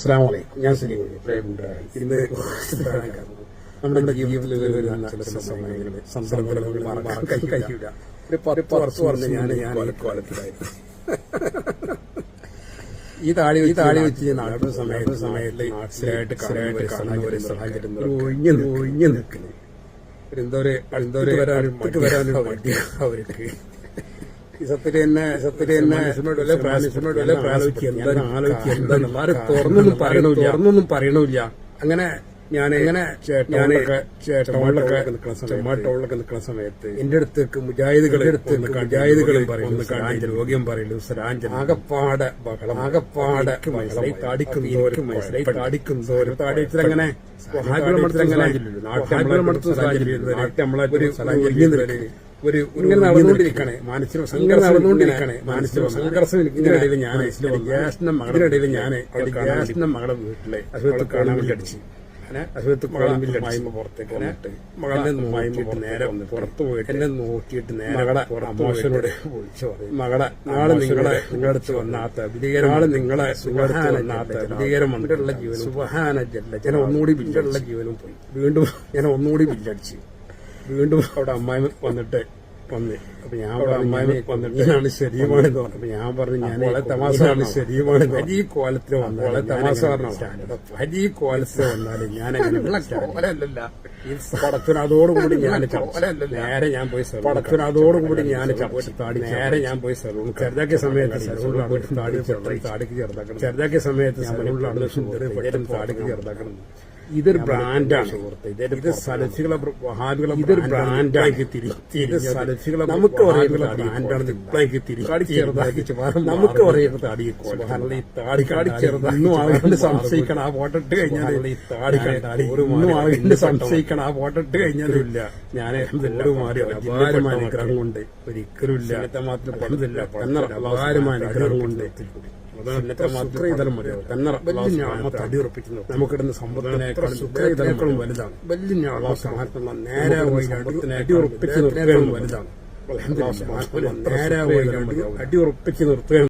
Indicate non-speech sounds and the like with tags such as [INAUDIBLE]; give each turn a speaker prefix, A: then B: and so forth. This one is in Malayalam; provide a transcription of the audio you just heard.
A: അസ്സാം വലൈക്കും ഞാൻ സലീം ഇന്ന് നമ്മുടെ ജീവിതത്തിൽ വരുന്ന ചില സമയങ്ങളിൽ സന്ദർഭങ്ങൾ മറക്കാൻ കഴിയില്ല. ഒരു പത്ത് വർഷം പറഞ്ഞ് ഞാൻ ഞാൻ [LAUGHS] ഈ കോലത്തിലായിരുന്നു. ഈ താഴെ ഈ താടി വെച്ച് നാട്ടിൽ സമയത്ത് സമയത്ത് ഒരു സാഹചര്യം ഒരു ഒഴിഞ്ഞു ഒഴിഞ്ഞു നിൽക്കുന്നു ഒരു എന്തോ ഒരു എന്തോ ഒരു വരാനും മറ്റു വരാനും മടി അവർക്ക്. സത്യത്തിൽ തന്നെ സത്യത്തിൽ തന്നെ മനസ്സിനോട് വല്ല മനസ്സിനോട് വല്ല ആലോചിക്കുക എന്താണ് ആലോചിക്കുക. എന്താണ് ആരും തുറന്നൊന്നും പറയണില്ല തുറന്നൊന്നും പറയണില്ല അങ്ങനെ ഞാൻ എങ്ങനെ ചേട്ടനൊക്കെ നിൽക്കുന്ന സമയത്ത് ടൗണിലൊക്കെ നിൽക്കുന്ന സമയത്ത് എന്റെ അടുത്തേക്ക് അടുത്തേക്ക് മുജാഹിദുകളും പറയുന്നു കാണാൻ രോഗ്യം പറയുന്നു സരാഞ്ചൻ ആകപ്പാടെ ബഹളം. ആകപ്പാടെ മനസ്സിലായി നാട്ടിൽ നമ്മളെ ഒരു നിൽക്കൽ ഒരു ഇങ്ങനെ നടന്നുകൊണ്ടിരിക്കണേ മാനസിക സംഘർഷം നടന്നുകൊണ്ടിരിക്കണേ മാനസിക സംഘർഷം. ഇതിനിടയിൽ ഞാൻ ജ്യേഷ്ഠന്റെ മകളുടെ ഞാൻ ജ്യേഷ്ഠന്റെ മകളുടെ വീട്ടിലെ അസുഖത്തിൽ കാണാൻ വേണ്ടി അടിച്ചു. അസുഖത്ത് കോളമ്പിൽ മായ്മ പുറത്തേക്ക് വന്നിട്ട് മകളെ നോക്കിയിട്ട് നേരെ പുറത്തു പോയിട്ട് എന്നെ നോക്കിയിട്ട് നേരെ മകളെ അമ്മോശനോട് വിളിച്ചു പറയും. മകളെ നാളെ നിങ്ങളെ നിങ്ങളുടെ അടുത്ത് വന്നാത്ത വിധികരം നാളെ നിങ്ങളെ സുഖാന വന്നാത്ത വിധികരം വന്നിട്ടുള്ള ജീവനും സുഹാന ജല്ല ഞാൻ ഒന്നുകൂടി ബില്ലുള്ള ജീവനും പോയി. വീണ്ടും ഞാൻ ഒന്നുകൂടി ബില്ലടിച്ചു. വീണ്ടും അവിടെ അമ്മായി വന്നിട്ട് വന്ന്. അപ്പൊ ഞാൻ അമ്മായി വന്നിട്ട് ഞാൻ ശരിയുമാണെന്ന് പറഞ്ഞു. അപ്പൊ ഞാൻ പറഞ്ഞു ഞാൻ വളരെ തമാശയാണ് ശരീരമാണ് വലിയ കോലത്തിൽ വന്ന വളരെ തമാശ പറഞ്ഞു? വലിയ കോലത്തിൽ വന്നാൽ ഞാൻ പടത്തിനാഥോടുകൂടി പടത്തിനതോടുകൂടി ഞാൻ നേരെ ഞാൻ പോയി പടത്തിനതോടുകൂടി ഞാൻ താടി നേരെ ഞാൻ പോയി സലൂൺ ചെറുതാക്കിയ സമയത്ത് പോയിട്ട് താടി താടിക്ക് ചെറുതാക്കണം. ചെറുതാക്കിയ സമയത്ത് സലൂണിലാണ് താടിക്ക് ചെറുതാക്കണം. ഇതൊരു ബ്രാൻഡാണ് ഇത് സലഫികളെ വഹാബികളെ ഇതൊരു ബ്രാൻഡാക്കി നമുക്ക് ബ്രാൻഡാണ് ഇപ്പോഴേക്ക് നമുക്ക് പറയുന്ന താടി ഈ താടി കാടി ആളുകൾ സംശയിക്കണം. ആ ഫോട്ടോ ഇട്ട് കഴിഞ്ഞാൽ ഈ താടി താടി ഒന്നും ആളുകൾ സംശയിക്കണം. ആ ഫോട്ടോ കഴിഞ്ഞാലില്ല ഇല്ല ഞാൻ മാറി അനുഗ്രഹം കൊണ്ട് ഒരിക്കലും ഇല്ല മാത്രം പണിതില്ല അപാരമായ അനുഗ്രഹം കൊണ്ട് നമുക്കിടുന്ന സമ്പത്തിനേക്കാളും വലുതാണ്. വലിയ നേരെ അടി ഉറപ്പിച്ച് നിർത്തുകയും വലുതാണ്. നേരെ അടി ഉറപ്പിച്ച് നിർത്തുകയും